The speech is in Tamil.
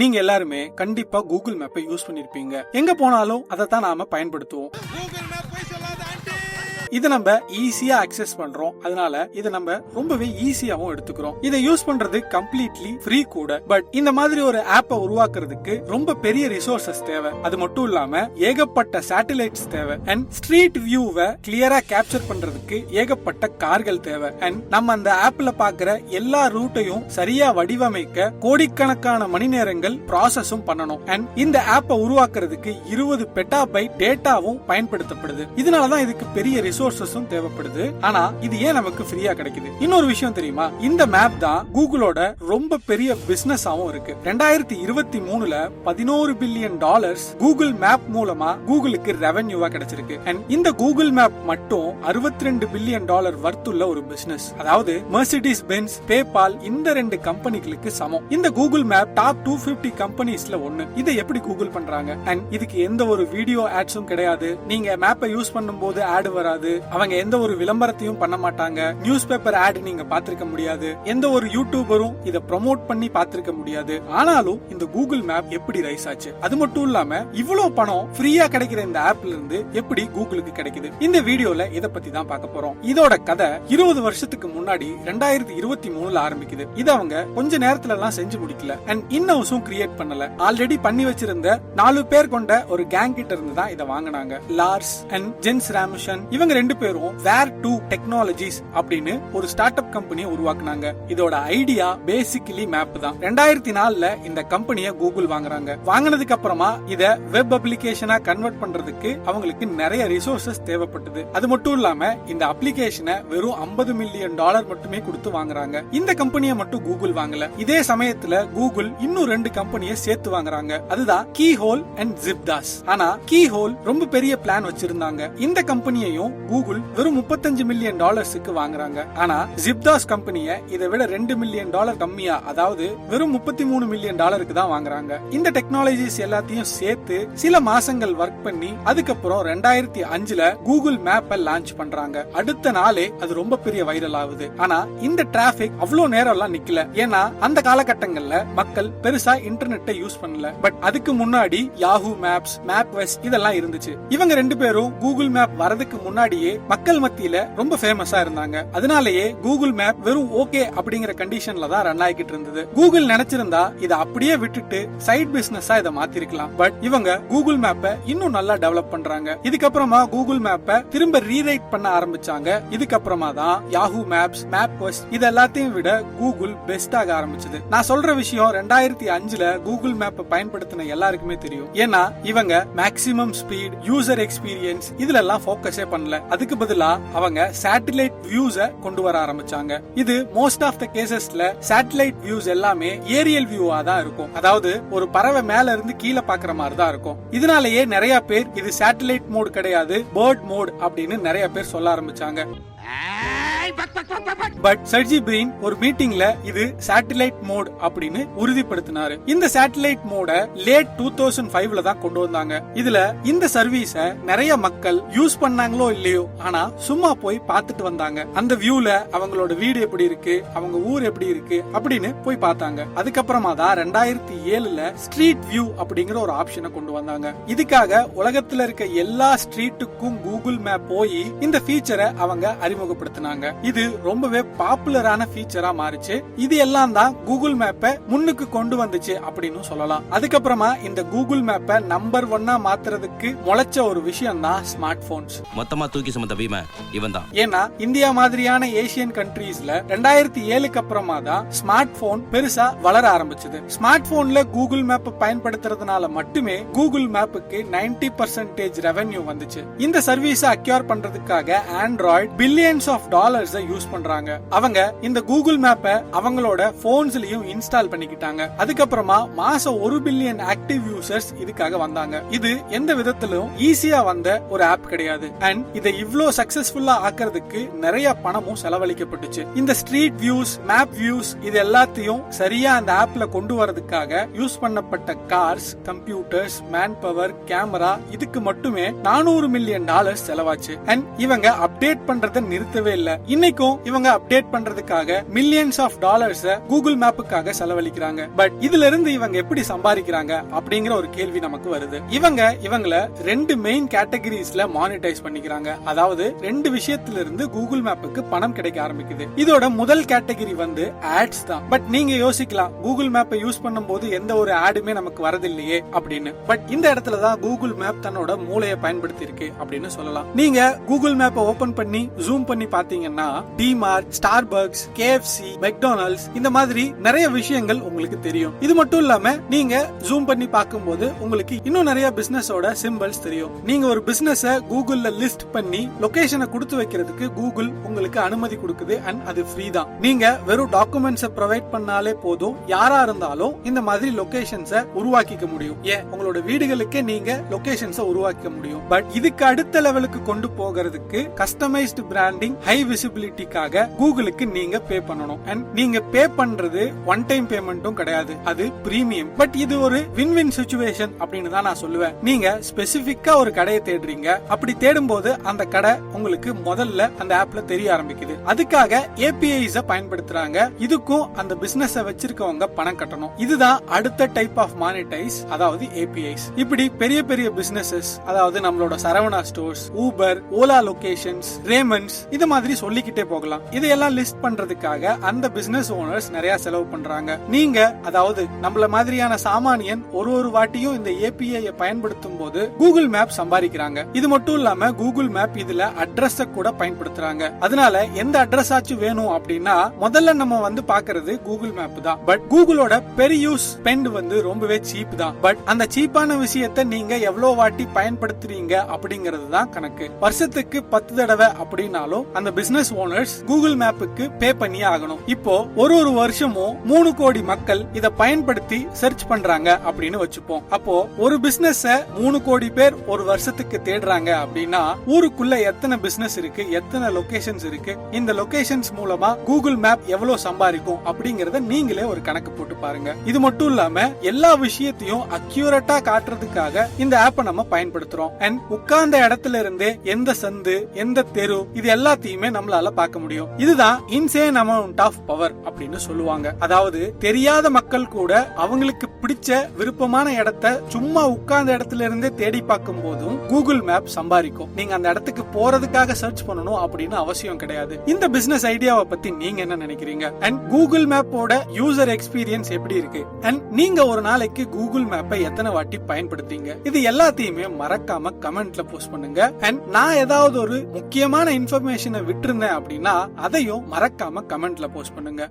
நீங்க எல்லாருமே கண்டிப்பா கூகுள் மேப்பை யூஸ் பண்ணிருப்பீங்க. எங்க போனாலும் அதை தான் நாம பயன்படுத்துவோம். இதை நம்ம ஈஸியா அக்சஸ் பண்றோம். அதனால இதை நம்ம ரொம்பவே ஈஸியாவும் எடுத்துக்கிறோம். இதை யூஸ் பண்றது கம்ப்ளீட்லி ஃப்ரீ கூட. பட் இந்த மாதிரி ஒரு ஆப்பை உருவாக்குறதுக்கு ரொம்ப பெரிய ரிசோர்சஸ் தேவை. அது மட்டும் இல்லாம ஏகப்பட்ட சேட்டலைட்ஸ் தேவை. அண்ட் ஸ்ட்ரீட் வியூவை கிளியரா கேப்சர் பண்றதுக்கு ஏகப்பட்ட கார்கள் தேவை. அண்ட் நம்ம அந்த ஆப்ல பாக்குற எல்லா ரூட்டையும் சரியா வடிவமைக்க கோடிக்கணக்கான மணி நேரங்கள் ப்ராசஸும் பண்ணணும். அண்ட் இந்த ஆப்பை உருவாக்குறதுக்கு இருபது பெட்டாபைட் டேட்டாவும் பயன்படுத்தப்படுது. இதனாலதான் இதுக்கு பெரிய ரிசோர்சஸும் தேவைப்படுது. ஆனா இது ஏன் நமக்கு ஃப்ரீயா கிடைக்குது? இன்னொரு விஷயம் தெரியுமா? இந்த மேப் தான் கூகுளோட ரொம்ப பெரிய பிசினஸாவும் இருக்கு. ரெண்டாயிரத்தி இருபத்தி மூணுல பதினோரு பில்லியன் டாலர்ஸ் கூகுள் மேப் மூலமா கூகுளுக்கு ரெவன்யூவா கிடைச்சிருக்கு. அண்ட் இந்த கூகுள் மேப் மட்டும் அறுபத்தி ரெண்டு பில்லியன் டாலர் வர்த்துள்ள ஒரு பிசினஸ் அதாவது மெர்சிடிஸ் பென்ஸ் பேபால் இந்த ரெண்டு கம்பெனிகளுக்கு சமம். இந்த Google map top two fifty கம்பெனிஸ்ல ஒன்னு இதை எப்படி கூகுள் பண்றாங்க? அண்ட் இதுக்கு எந்த ஒரு வீடியோ ஆட்ஸும் கிடையாது. நீங்க மேப்பை யூஸ் பண்ணும்போது ஆடு வராது. அவங்க எந்த ஒரு விளம்பரத்தையும் பண்ண மாட்டாங்க. நியூஸ் பேப்பர் ஆட் நீங்க பாத்திருக்க முடியாது. எந்த ஒரு யூடியூபரும் இதை ப்ரமோட் பண்ணி பாத்திருக்க முடியாது. ஆனாலும் இந்த கூகுள் மேப் எப்படி ரைஸ் ஆச்சு? அது மட்டும் இல்லாம இவ்வளவு பணம் ஃப்ரீயா கிடைக்கிற இந்த ஆப்ல இருந்து எப்படி கூகுளுக்கு கிடைக்குது? இந்த வீடியோல இத பத்தி தான் பார்க்க போறோம். இதோட கதை இருபது வருஷத்துக்கு முன்னாடி ரெண்டாயிரத்தி இருபத்தி மூணுல ஆரம்பிக்குது. இது அவங்க கொஞ்ச நேரத்துல எல்லாம் செஞ்சு முடிக்கல. அண்ட் இன்னும் கிரியேட் பண்ணல. ஆல்ரெடி பண்ணி வச்சிருந்த நாலு பேர் கொண்ட ஒரு கேங் கிட்ட இருந்து தான் இதை வாங்கினாங்க. லார்ஸ் அண்ட் ஜென்ஸ் ராமிஷன் இவங்க ரெண்டு பேரும் வேர் டூ டெக்னாலஜிஸ் அப்படின்னு ஒரு ஸ்டார்ட் அப் கம்பெனியை உருவாக்குனாங்க. இதோட ஐடியா பேசிக்கலி மேப் தான். ரெண்டாயிரத்தி நாலுல இந்த கம்பெனியை கூகுள் வாங்குறாங்க. வாங்கினதுக்கு அப்புறமா இத வெப் அப்ளிகேஷனா கன்வெர்ட் பண்றதுக்கு அவங்களுக்கு நிறைய ரிசோர்சஸ் தேவைப்பட்டது. அது மட்டும் இல்லாம இந்த அப்ளிகேஷனை வெறும் 50 மில்லியன் டாலர் மட்டுமே கொடுத்து வாங்குறாங்க. இந்த கம்பெனியை மட்டும் கூகுள் வாங்கல. இதே சமயத்துல கூகுள் இன்னும் ரெண்டு கம்பெனியை சேர்த்து வாங்குறாங்க. அதுதான் கீ ஹோல் அண்ட் ஜிப்தாஸ் ஆனா கீ ஹோல் ரொம்ப பெரிய பிளான் வச்சிருந்தாங்க. இந்த கம்பெனியையும் கூகுள் வெறும் 35 மில்லியன் டாலர்ஸுக்கு வாங்குறாங்க. ஆனா ஜிப்தாஸ் கம்பெனியை இதை விட ரெண்டு மில்லியன் டாலர் கம்மியா அதாவது வெறும் 33 மூணு மில்லியன் டாலருக்கு தான் வாங்குறாங்க. இந்த டெக்னாலஜிஸ் எல்லாத்தையும் சேர்த்து சில மாசங்கள் ஒர்க் பண்ணி அதுக்கப்புறம் ரெண்டாயிரத்தி அஞ்சுல கூகுள் மேப்பை லான்ச் பண்றாங்க. அடுத்த நாளே அது ரொம்ப பெரிய வைரல் ஆகுது. ஆனா இந்த டிராபிக் அவ்வளவு நேரம் எல்லாம் நிக்கல. ஏன்னா அந்த காலகட்டங்கள்ல மக்கள் பெருசா இன்டர்நெட்டை யூஸ் பண்ணல. பட் அதுக்கு முன்னாடி யாஹூ மேப்ஸ் மேப் வெஸ்ட் இதெல்லாம் இருந்துச்சு. இவங்க ரெண்டு பேரும் கூகுள் மேப் வரதுக்கு முன்னாடி முன்னாடியே மக்கள் மத்தியில ரொம்ப ஃபேமஸா இருந்தாங்க. அதனாலேயே கூகுள் மேப் வெறும் ஓகே அப்படிங்கிற கண்டிஷன்ல தான் ரன் ஆகிட்டு இருந்தது. கூகுள் நினைச்சிருந்தா இதை அப்படியே விட்டுட்டு சைட் பிசினஸா இதை மாத்திருக்கலாம். பட் இவங்க கூகுள் மேப்பை இன்னும் நல்லா டெவலப் பண்றாங்க. இதுக்கப்புறமா கூகுள் மேப்பை திரும்ப ரீரைட் பண்ண ஆரம்பிச்சாங்க. இதுக்கப்புறமா தான் யாஹூ மேப்ஸ் மேப் இது எல்லாத்தையும் விட கூகுள் பெஸ்ட் ஆக ஆரம்பிச்சது. நான் சொல்ற விஷயம் ரெண்டாயிரத்தி அஞ்சுல கூகுள் மேப்பை பயன்படுத்தின எல்லாருக்குமே தெரியும். ஏன்னா இவங்க மேக்ஸிமம் ஸ்பீட் யூசர் எக்ஸ்பீரியன்ஸ் இதுல எல்லாம் போக்கஸே பண்ணல. அதுக்கு பதிலா அவங்க சேட்டலைட் வியூஸ கொண்டு வர ஆரம்பிச்சாங்க. இது மோஸ்ட் ஆஃப் த கேசஸ்ல சேட்டலைட் வியூஸ் எல்லாமே ஏரியல் வியூவா தான் இருக்கும். அதாவது ஒரு பறவை மேல இருந்து கீழே பாக்குற மாதிரி தான் இருக்கும். இதனாலேயே நிறைய பேர் இது சேட்டலைட் மோட் கிடையாது பேர்ட் மோட் அப்படின்னு நிறைய பேர் சொல்ல ஆரம்பிச்சாங்க. பட் சர்ஜி பிரெயின் ஒரு மீட்டிங்ல இது சேட்டலைட் மோட் அப்படின்னு உறுதிப்படுத்தினாரு. இந்த சேட்டலைட் மோட லேட் டூ தௌசண்ட் ஃபைவ்ல தான் கொண்டு வந்தாங்க. இதுல இந்த சர்வீஸ நிறைய மக்கள் யூஸ் பண்ணாங்களோ இல்லையோ ஆனா சும்மா போய் பார்த்துட்டு வந்தாங்க. அந்த வியூல அவங்களோட வீடு எப்படி இருக்கு அவங்க ஊர் எப்படி இருக்கு அப்படின்னு போய் பார்த்தாங்க. அதுக்கப்புறமா தான் ரெண்டாயிரத்தி ஏழுல ஸ்ட்ரீட் வியூ அப்படிங்கிற ஒரு ஆப்ஷனை கொண்டு வந்தாங்க. இதுக்காக உலகத்துல இருக்க எல்லா ஸ்ட்ரீட்டுக்கும் கூகுள் மேப் போய் இந்த ஃபீச்சரை அவங்க அறிமுகப்படுத்தினாங்க. இது ரொம்பவே பாப்புலரான ஃபீச்சரா மாறுச்சு. இது எல்லாம் தான் கூகுள் மேப்பை முன்னுக்கு கொண்டு வந்துச்சு அப்படின்னு சொல்லலாம். அதுக்கப்புறமா இந்த கூகுள் மேப்பை நம்பர் ஒன்னா மாத்துறதுக்கு முளைச்ச ஒரு விஷயம் தான் ஸ்மார்ட் போன்ஸ் மொத்தமா தூக்கி சுமந்த பீமன் இவன் தான். ஏன்னா இந்தியா மாதிரியான ஏசியன் கண்ட்ரீஸ்ல ரெண்டாயிரத்தி ஏழுக்கு அப்புறமா தான் ஸ்மார்ட் போன் பெருசா வளர ஆரம்பிச்சது. ஸ்மார்ட் போன்ல கூகுள் மேப் பயன்படுத்துறதுனால மட்டுமே கூகுள் மேப்புக்கு 90% பர்சன்டேஜ் ரெவென்யூ வந்துச்சு. இந்த சர்வீஸை அக்யூர் பண்றதுக்காக Android billions of dollars use பண்றாங்க. அவங்க இந்த கூகுள் மேப்பை அவங்களோட போன்ஸ்லயும் இன்ஸ்டால் பண்ணிக்கிட்டாங்க. அதுக்கப்புறமா மாசம் ஒரு பில்லியன் ஆக்டிவ் யூசர்ஸ் இதுக்காக வந்தாங்க. இது எந்த விதத்திலும் ஈஸியா வந்த ஒரு ஆப் கிடையாது. அண்ட் இதை இவ்ளோ சக்சஸ்ஃபுல்லா ஆக்குறதுக்கு நிறைய பணமும் செலவழிக்கப்பட்டுச்சு. இந்த ஸ்ட்ரீட் வியூஸ் மேப் வியூஸ் இது எல்லாத்தையும் சரியா அந்த ஆப்ல கொண்டு வரதுக்காக யூஸ் பண்ணப்பட்ட cars computers man power camera இதுக்கு மட்டுமே நானூறு மில்லியன் டாலர்ஸ் செலவாச்சு. அண்ட் இவங்க அப்டேட் பண்றதை நிறுத்தவே இல்லை. இன்னைக்கும் இவங்க அப்டேட் பண்றதுக்காக மில்லியன்ஸ் ஆஃப் டாலர்ஸ் கூகுள் மேப்புக்காக செலவழிக்கிறாங்க. பட் இதுல இருந்து இவங்க எப்படி சம்பாதிக்கிறாங்க அப்படிங்கிற ஒரு கேள்வி நமக்கு வருது. இவங்க இவங்கள ரெண்டு மெயின் கேட்டகரிஸ்ல மானிட்டைஸ் பண்ணிக்கிறாங்க. அதாவது ரெண்டு விஷயத்துல இருந்து கூகுள் மேப்புக்கு பணம் கிடைக்க ஆரம்பிக்குது. இதோட முதல் கேட்டகரி வந்து ஆட்ஸ் தான். பட் நீங்க யோசிக்கலாம் கூகுள் மேப்பை யூஸ் பண்ணும்போது எந்த ஒரு ஆடுமே நமக்கு வரதில்லையே அப்படின்னு. பட் இந்த இடத்துல தான் கூகுள் மேப் தன்னோட மூளையை பயன்படுத்தி இருக்கு அப்படின்னு சொல்லலாம். நீங்க கூகுள் மேப்பை ஓபன் பண்ணி ஜூம் பண்ணி பாத்தீங்கன்னா டிமார்ட் ஸ்டார்பக்ஸ் கேஎஃப்சி மெக்டானல்ட்ஸ் இந்த மாதிரி நிறைய விஷயங்கள் உங்களுக்கு தெரியும். இது மட்டும் இல்லாம நீங்க ஜூம் பண்ணி பார்க்கும்போது உங்களுக்கு இன்னும் நிறைய பிசினஸோட சிம்பிள்ஸ் தெரியும். நீங்க ஒரு பிசினஸ கூகுள்ல லிஸ்ட் பண்ணி லொகேஷனை கொடுத்து வைக்கிறதுக்கு கூகுள் உங்களுக்கு அனுமதி கொடுக்குது அண்ட் அது ஃப்ரீ தான். நீங்க வெறும் டாக்குமெண்ட்ஸை ப்ரொவைட் பண்ணாலே போதும். யாரா இருந்தாலும் இந்த மாதிரி லொகேஷன்ஸை உருவாக்கிக்க முடியும். ஏன்? உங்களோட வீடுகளுக்கே நீங்க லொகேஷன்ஸை உருவாக்க முடியும். பட் இதுக்கு அடுத்த லெவலுக்கு கொண்டு போகிறதுக்கு கஸ்டமைஸ்டு பிராண்டிங் ஹை விசிபிலிட்டிக்காக கூகுளுக்கு நீங்க பே பண்ணணும். அண்ட் நீங்க பே பண்றது ஒன் டைம் பேமெண்ட்டும் கிடையாது. அது பிரீமியம் பட் இது ஒரு வின் வின் சுச்சுவேஷன் அப்படின்னு தான் நான் சொல்லுவேன். நீங்க ஸ்பெசிபிக்கா ஒரு கடையை தேடுறீங்க. அப்படி தேடும் போது அந்த கடை உங்களுக்கு முதல்ல அந்த ஆப்ல தெரிய ஆரம்பிக்குது. அதுக்காக ஏபிஐஸ பயன்படுத்துறாங்க. இதுக்கும் அந்த பிசினஸ் வச்சிருக்கவங்க பணம் கட்டணும். இதுதான் அடுத்த டைப் ஆஃப் மானிட்டைஸ் அதாவது ஏபிஐஸ் இப்படி பெரிய பெரிய பிசினஸஸ் அதாவது நம்மளோட Saravana stores Uber Ola locations Raymonds இது மாதிரி சொல்லி சொல்லிக்கிட்டே போகலாம். இதையெல்லாம் லிஸ்ட் பண்றதுக்காக அந்த பிசினஸ் ஓனர்ஸ் நிறைய செலவு பண்றாங்க. நீங்க அதாவது நம்மள மாதிரியான சாமானியன் ஒரு ஒரு வாட்டியும் இந்த ஏபிஐ பயன்படுத்தும் போது கூகுள் மேப் சம்பாதிக்கிறாங்க. இது மட்டும் இல்லாம கூகுள் மேப் இதுல அட்ரஸ் கூட பயன்படுத்துறாங்க. அதனால எந்த அட்ரஸ் ஆச்சு வேணும் அப்படின்னா முதல்ல நம்ம வந்து பாக்குறது கூகுள் மேப் தான். பட் கூகுளோட பெர் யூஸ் ஸ்பெண்ட் வந்து ரொம்பவே சீப் தான். பட் அந்த சீப்பான விஷயத்தை நீங்க எவ்வளவு வாட்டி பயன்படுத்துறீங்க அப்படிங்கறது தான் கணக்கு. வருஷத்துக்கு பத்து தடவை அப்படின்னாலும் அந்த பிசினஸ் ஓனர்ஸ் கூகுள் மேப்புக்கு பே பண்ணியே ஆகணும். இப்போ ஒரு ஒரு வருஷமும் மூணு கோடி மக்கள் இத பயன்படுத்தி சர்ச் பண்றாங்க அப்படின்னு வச்சுப்போம். அப்போ ஒரு பிசினஸ் மூணு கோடி பேர் ஒரு வருஷத்துக்கு தேடுறாங்க அப்படின்னா ஊருக்குள்ள எத்தனை பிசினஸ் இருக்கு எத்தனை லொகேஷன்ஸ் இருக்கு இந்த லொகேஷன்ஸ் மூலமா கூகுள் மேப் எவ்வளவு சம்பாதிக்கும் அப்படிங்கறத நீங்களே ஒரு கணக்கு போட்டு பாருங்க. இது மட்டும் இல்லாம எல்லா விஷயத்தையும் அக்யூரேட்டா காட்டுறதுக்காக இந்த ஆப்பை நம்ம பயன்படுத்துறோம். அண்ட் உட்கார்ந்த இடத்துல இருந்தே எந்த சந்து எந்த தெரு இது எல்லாத்தையுமே நம்மளால பார்க்க முடியும். இதுதான் இன்சேன் அமௌண்ட் ஆஃப் பவர் அப்படின்னு சொல்லுவாங்க. அதாவது தெரியாத மக்கள் கூட அவங்களுக்கு பிடிச்ச விருப்பமான இடத்த சும்மா உட்கார்ந்த இடத்துல இருந்தே தேடி பார்க்கும் போதும் கூகுள் மேப் சம்பாதிக்கும். நீங்க அந்த இடத்துக்கு போறதுக்காக சர்ச் பண்ணணும் அப்படின்னு அவசியம் கிடையாது. இந்த பிசினஸ் ஐடியாவை பத்தி நீங்க என்ன நினைக்கிறீங்க? அண்ட் கூகுள் மேப்போட யூசர் எக்ஸ்பீரியன்ஸ் எப்படி இருக்கு? அண்ட் நீங்க ஒரு நாளைக்கு கூகுள் மேப்பை எத்தனை வாட்டி பயன்படுத்தீங்க? இது எல்லாத்தையுமே மறக்காம கமெண்ட்ல போஸ்ட் பண்ணுங்க. அண்ட் நான் ஏதாவது ஒரு முக்கியமான இன்ஃபர்மேஷனை விட்டுருந்தேன் அப்படின்னா அதையும் மறக்காம கமெண்ட்ல போஸ்ட் பண்ணுங்க.